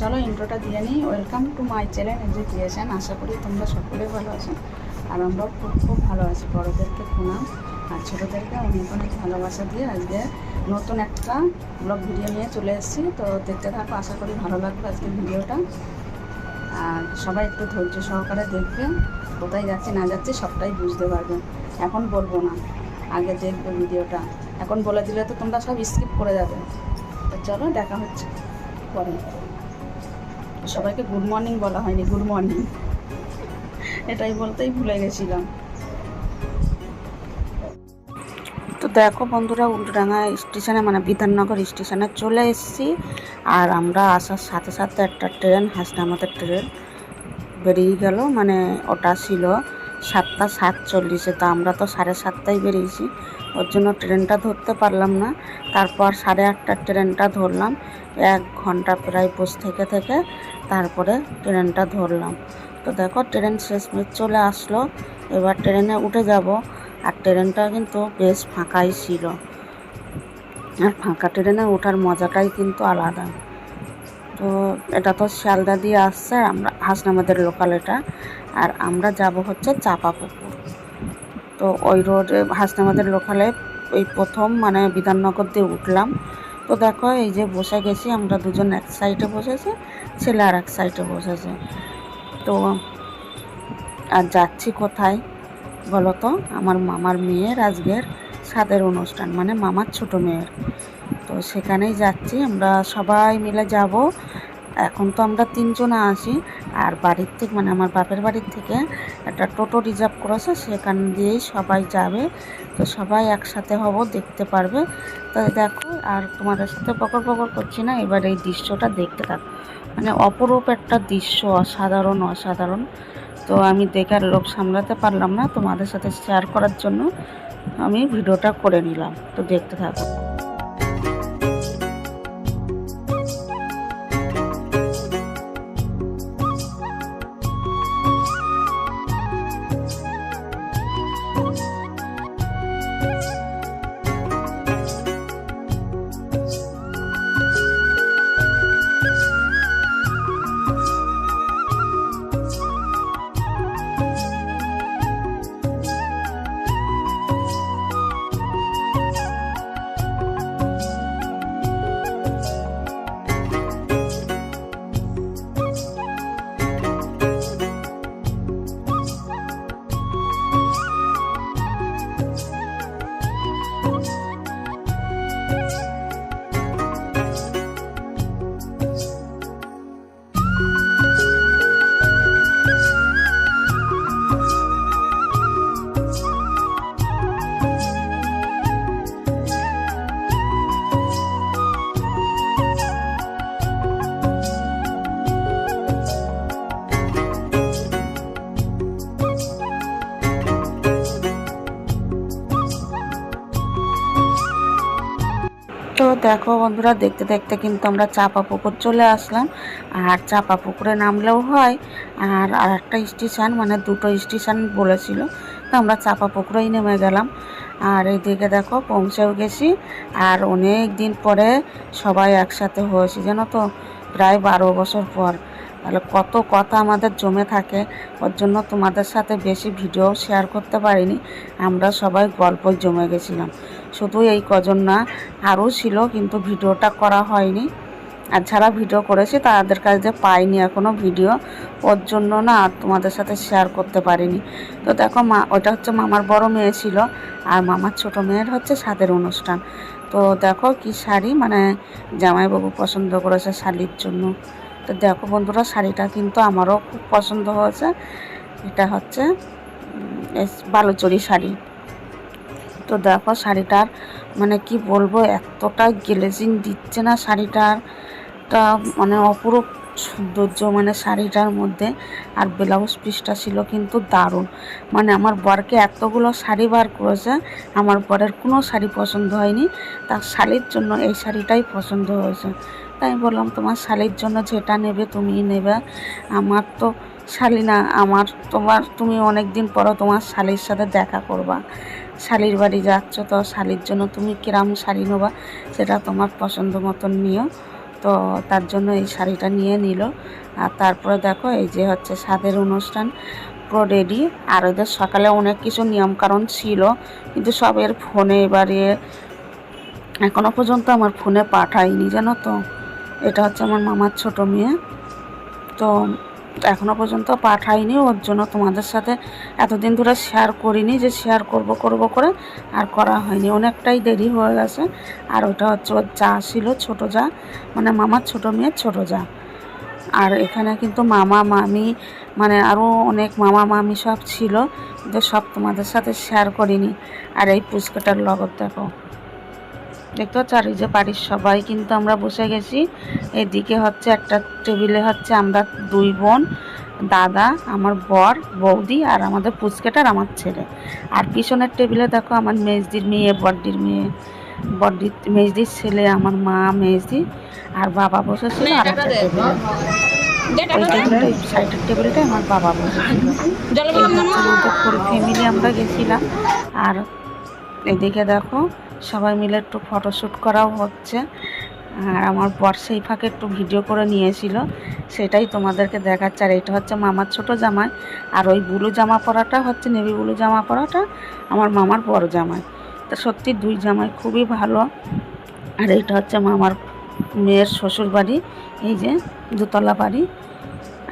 চলো ইন্ট্রোটা দিয়ে নিই। ওয়েলকাম টু মাই চ্যানেল যে দিয়েছেন আশা করি তোমরা সকলে ভালো আছো। আর আমরাও খুব খুব ভালো আছি। বড়োদেরকে প্রণাম। আর ছোটোদেরকে অনেক অনেক ভালোবাসা দিয়ে আজকে নতুন একটা ব্লগ ভিডিও নিয়ে চলে এসেছি। তো দেখতে থাকো, আশা করি ভালো লাগবে আজকের ভিডিওটা আর সবাই একটু ধৈর্য সহকারে দেখবে। কোথায় যাচ্ছে, না যাচ্ছে, সবটাই বুঝতে পারবে। এখন বলব না। আগে দেখবে ভিডিওটা এখন বলে দিলে তো তোমরা সব স্কিপ করে যাবে। তো চলো, দেখা হচ্ছে। পরে। সবাইকে গুড মর্নিং বলা হয়নি গুড মর্নিং এটাই বলতেই ভুলে গেছিলাম। তো দেখো বন্ধুরা, উল্টোডাঙ্গা স্টেশনে মানে বিধাননগর স্টেশনে চলে এসেছি। আর আমরা আসার সাথে সাথে একটা ট্রেন হাসনামাদের ট্রেন বেরিয়ে গেল। মানে ওটা ছিল সাতটা সাতচল্লিশে, তো আমরা তো সাড়ে সাতটায় বেরিয়েছি। ওর জন্য ট্রেনটা ধরতে পারলাম না। তারপর সাড়ে আটটার ট্রেনটা ধরলাম। এক ঘণ্টা প্রায় বসে থেকে থেকে তারপরে ট্রেনটা ধরলাম। তো দেখো, ট্রেন শেষমেশ চলে আসলো। এবার ট্রেনে উঠে যাব। আর ট্রেনটা কিন্তু বেশ ফাঁকাই ছিল। আর ফাঁকা ট্রেনে ওঠার মজাটাই কিন্তু আলাদা। তো এটা তো শিয়ালদা দিয়ে আসছে আমরা হাসনামাদের লোকাল এটা। আর আমরা যাব হচ্ছে চাপা পুকুর তো ওই রোডে হাসনামাদের লোকালে ওই প্রথম মানে বিধাননগর দিয়ে উঠলাম। তো দেখো, এই যে বসে গেছি, আমরা দুজন এক সাইডে বসেছি, ছেলে আর এক সাইডে বসেছে। তো, আর যাচ্ছি কোথায় বলো তো? আমার মামার মেয়ের আজকের সাদের অনুষ্ঠান মানে মামার ছোট মেয়ের। তো সেখানেই যাচ্ছি, আমরা সবাই মিলে যাব। এখন তো আমরা তিনজন আসি আর বাড়ির থেকে মানে আমার বাপের বাড়ির থেকে একটা টোটো রিজার্ভ করেছে, সেখান দিয়েই সবাই যাবে। তো সবাই একসাথে হব, দেখতে পারবে। তো দেখো, আর তোমাদের সাথে পকর পকর করছি না, এবার এই দৃশ্যটা দেখতে থাকো। মানে অপরূপ একটা দৃশ্য, অসাধারণ অসাধারণ। তো আমি দেখার লোভ সামলাতে পারলাম না তোমাদের সাথে শেয়ার করার জন্য। আমি ভিডিওটা করে নিলাম। তো দেখতে থাকো। তো দেখো বন্ধুরা, দেখতে দেখতে কিন্তু আমরা চাপা পুকুর চলে আসলাম। আর চাপা পুকুরে নামলেও হয়। আর আর একটা স্টেশন মানে দুটো স্টেশন বলেছিল, তো আমরা চাপা পুকুরেই নেমে গেলাম। আর এইদিকে দেখো পৌঁছেও গেছি। আর অনেক দিন পরে সবাই একসাথে হয়েছি, জানো তো? প্রায় বারো বছর পর। তাহলে কত কথা আমাদের জমে থাকে, ওর জন্য তোমাদের সাথে বেশি ভিডিও শেয়ার করতে পারিনি, আমরা সবাই গল্পই জমে গেছিলাম। শুধু এই কজন না, আরও ছিল কিন্তু ভিডিওটা করা হয়নি। আর যারা ভিডিও করেছে তাদের কাছে পাইনি এখনও ভিডিও ওর জন্য না তোমাদের সাথে শেয়ার করতে পারিনি। তো দেখো মা, ওটা হচ্ছে মামার বড় মেয়ে ছিল, আর মামার ছোট মেয়ের হচ্ছে সাদের অনুষ্ঠান। তো দেখো কি শাড়ি মানে জামাইবাবু পছন্দ করেছে শাড়ির জন্য। তো দেখো বন্ধুরা, শাড়িটা কিন্তু আমারও খুব পছন্দ হয়েছে। এটা হচ্ছে বালুচরি শাড়ি। তো দেখো শাড়িটার মানে কি বলব, এতটা গ্লেজিং দিচ্ছে না শাড়িটার। একটা মানে অপরূপ সৌন্দর্য মানে শাড়িটার মধ্যে। আর ব্লাউজ পিসটা ছিল কিন্তু দারুণ। মানে আমার বরকে এতগুলো শাড়ি বার করেছে, আমার বরের কোনো শাড়ি পছন্দ হয়নি। তার শাড়ির জন্য এই শাড়িটাই পছন্দ হয়েছে। তাই বললাম, তোমার শালির জন্য যেটা নেবে তুমি নেবে। আমার তো শালি না, আমার তোমার, তুমি অনেক দিন পরও তোমার শালির সাথে দেখা করবা। শালির বাড়ি যাচ্ছ তো শালির জন্য তুমি কিরাম শাড়ি নেবা সেটা তোমার পছন্দ মতন নিও। তো তার জন্য এই শাড়িটা নিয়ে নিল। আর তারপরে দেখো এই যে হচ্ছে স্বাদের অনুষ্ঠান, পুরো রেডি আর ওদের সকালে অনেক কিছু নিয়মকানুন ছিল, কিন্তু সবের ফোনে এবারে এখনও পর্যন্ত আমার ফোনে পাঠায়নি, জানো তো। এটা হচ্ছে আমার মামার ছোট মেয়ে। তো এখনও পর্যন্ত পাঠাইনি, ওর জন্য তোমাদের সাথে এতদিন ধরে শেয়ার করিনি যে শেয়ার করব করব করে আর করা হয়নি। অনেকটাই দেরি হয়ে গেছে। আর ওটা হচ্ছে ওর যা ছিল ছোটো যা মানে মামার ছোট মেয়ের ছোট যা। আর এখানে কিন্তু মামা, মামি মানে আরও অনেক মামা, মামি সব ছিল। কিন্তু সব তোমাদের সাথে শেয়ার করিনি। আর এই পুচকাটার লগত দেখো। দেখতে পাচ্ছ? আর এই যে বাড়ির সবাই কিন্তু আমরা বসে গেছি। এদিকে হচ্ছে একটা টেবিলে হচ্ছে আমরা দুই বোন দাদা আমার বর বৌদি আর আমাদের পুচকেটার আমার ছেলে। আর পিছনের টেবিলে দেখো আমার মেজদির মেয়ে বড্ডির মেয়ে বড্ডির মেজদির ছেলে আমার মা মেজদি আর বাবা বসেছিল আর একটা টেবিলে। ওই সাইডের আমার বাবা বসেছিল এই ফুল ফ্যামিলি আমরা গেছিলাম। আর এদিকে দেখো সবাই মিলে একটু ফটোশ্যুট করাও হচ্ছে। আর আমার বর সেই ফাঁকে একটু ভিডিও করে নিয়েছিল, সেটাই তোমাদেরকে দেখাচ্ছে। আর এটা হচ্ছে মামার ছোট জামাই, আর ওই ব্লু জামা পরাটা হচ্ছে নেভি ব্লু জামা পরাটা আমার মামার বড় জামাই। তা সত্যি দুই জামাই খুবই ভালো। আর এইটা হচ্ছে মামার মেয়ের শ্বশুর বাড়ি, এই যে দোতলা বাড়ি।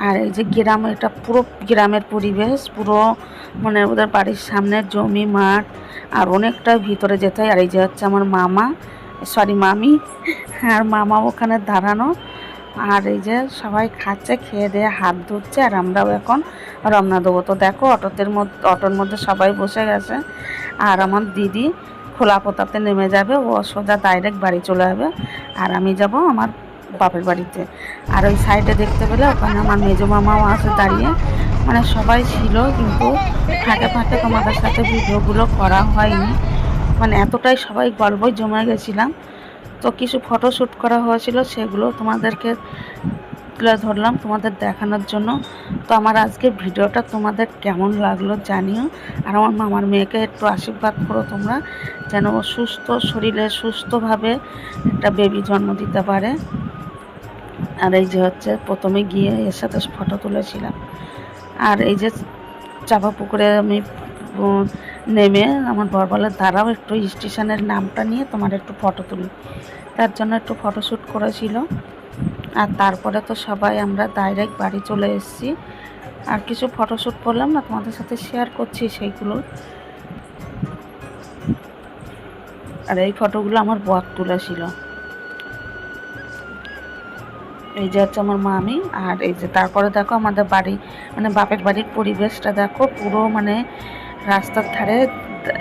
আর এই যে গ্রাম এটা পুরো গ্রামের পরিবেশ, পুরো মানে ওদের বাড়ির সামনে জমি, মাঠ আর অনেকটা ভিতরে যেতে হয়। আর এই যে হচ্ছে আমার মামা সরি মামি, আর মামা ওখানে দাঁড়ানো। আর এই যে সবাই খাচ্ছে, খেয়ে দিয়ে হাত ধুচ্ছে, আর আমরাও এখন রমনা দেবো। তো দেখো অটোদের মধ্যে, অটোর মধ্যে সবাই বসে গেছে। আর আমার দিদি খোলা পোতাতে নেমে যাবে, ও সোজা ডাইরেক্ট বাড়ি চলে যাবে। আর আমি যাব আমার বাপের বাড়িতে। আর ওই সাইডে দেখতে পেলে ওখানে আমার মেজো মামাও আছে দাঁড়িয়ে। মানে সবাই ছিল, কিন্তু ফাঁকে ফাঁকে তোমাদের সাথে ভিডিওগুলো করা হয়নি। মানে এতটাই সবাই গল্পই জমে গেছিলাম। তো কিছু ফটো শ্যুট করা হয়েছিল, সেগুলো তোমাদেরকে তুলে ধরলাম তোমাদের দেখানোর জন্য। তো আমার আজকের ভিডিওটা তোমাদের কেমন লাগল জানিও। আর আমার মামার মেয়েকে একটু আশীর্বাদ করো তোমরা, যেন সুস্থ শরীরে সুস্থভাবে একটা বেবি জন্ম দিতে পারে। আর এই যে হচ্ছে প্রথমে গিয়ে এর সাথে ফটো তুলেছিলাম। আর এই যে চাপা পুকুরে আমি নেমে আমার বরবলের দ্বারাও একটু, স্টেশনের নামটা নিয়ে তোমার একটু ফটো তুলি। তার জন্য একটু ফটোশ্যুট করেছিল। আর তারপরে তো সবাই আমরা ডাইরেক্ট বাড়ি চলে এসেছি। আর কিছু ফটোশ্যুট করলাম না, তোমাদের সাথে শেয়ার করছি সেইগুলো। আর এই ফটোগুলো আমার বর তুলেছিল। এই যে হচ্ছে আমার মামি, আর এই যে তারপরে দেখো আমাদের বাড়ি মানে বাপের বাড়ির পরিবেশটা দেখো পুরো মানে রাস্তার ধারে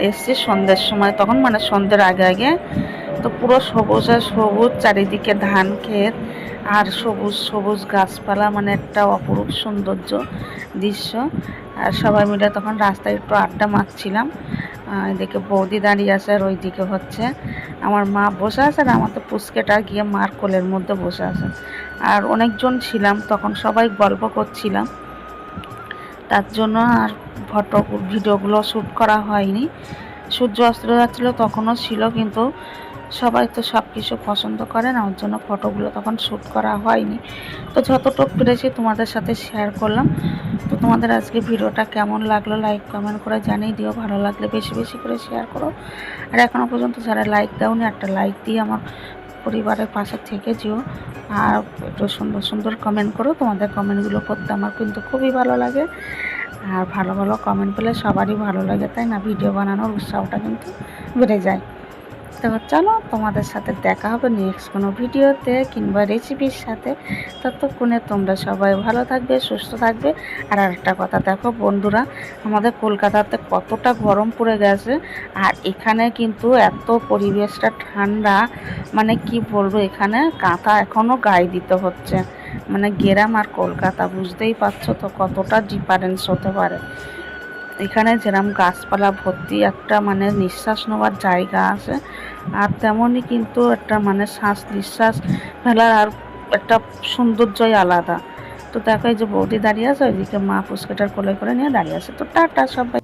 এসছে সন্ধ্যের সময়, তখন মানে সন্ধ্যের আগে আগে তো পুরো সবুজ আর সবুজ, চারিদিকে ধান ক্ষেত আর সবুজ সবুজ গাছপালা মানে একটা অপরূপ সৌন্দর্য দৃশ্য। আর সবাই মিলে তখন রাস্তায় একটু আড্ডা মারছিলাম। এদিকে বৌদি দাঁড়িয়ে আছে আর ওইদিকে হচ্ছে আমার মা বসে আছে আর আমার তো পুচকেটা গিয়ে মার কোলের মধ্যে বসে আছে। আর অনেকজন ছিলাম, তখন সবাই গল্প করছিলাম। তার জন্য আর ফটো, ভিডিওগুলো শ্যুট করা হয়নি। সূর্য অস্ত যাচ্ছিল তখনও ছিল, কিন্তু সবাই তো সব কিছু পছন্দ করে না ওর জন্য ফটোগুলো তখন শ্যুট করা হয়নি। তো যতটুকু পেরেছি তোমাদের সাথে শেয়ার করলাম। তো তোমাদের আজকে ভিডিওটা কেমন লাগল লাইক কমেন্ট করে জানিয়ে দিও, ভালো লাগলে বেশি বেশি করে শেয়ার করো। আর এখনও পর্যন্ত যারা লাইক দাওনি, একটা লাইক দিয়ে আমার পরিবারের পাশে থেকে যেও। আর একটু সুন্দর সুন্দর কমেন্ট করো, তোমাদের কমেন্টগুলো করতে আমার কিন্তু খুবই ভালো লাগে। আর ভালো ভালো কমেন্ট পেলে সবারই ভালো লাগে, তাই না? ভিডিও বানানোর উৎসাহটা কিন্তু বেড়ে যায়। তো চলো তোমাদের সাথে দেখা হবে নেক্সট কোনো ভিডিওতে কিংবা রেসিপির সাথে। ততক্ষণে তোমরা সবাই ভালো থাকবে, সুস্থ থাকবে। আর একটা কথা দেখো বন্ধুরা, আমাদের কলকাতাতে কতটা গরম পড়ে গেছে। আর এখানে কিন্তু এত পরিবেশটা ঠান্ডা মানে কি বলব, এখানে কাঁথা এখনও গায়ে দিতে হচ্ছে। মানে গ্রাম আর কলকাতা, বুঝতেই পারছ তো কতটা ডিফারেন্স হতে পারে। এখানে যেরম গাছপালা ভর্তি একটা মানে নিঃশ্বাস নেওয়ার জায়গা আছে। আর তেমনই কিন্তু একটা মানে শ্বাস নিঃশ্বাস ফেলার আর একটা সৌন্দর্যই আলাদা। তো দেখো এই যে বৌদি দাঁড়িয়ে আছে, ওইদিকে মা পুষ্কেটার কোলে করে নিয়ে দাঁড়িয়ে আছে। তো টাটা সবাই।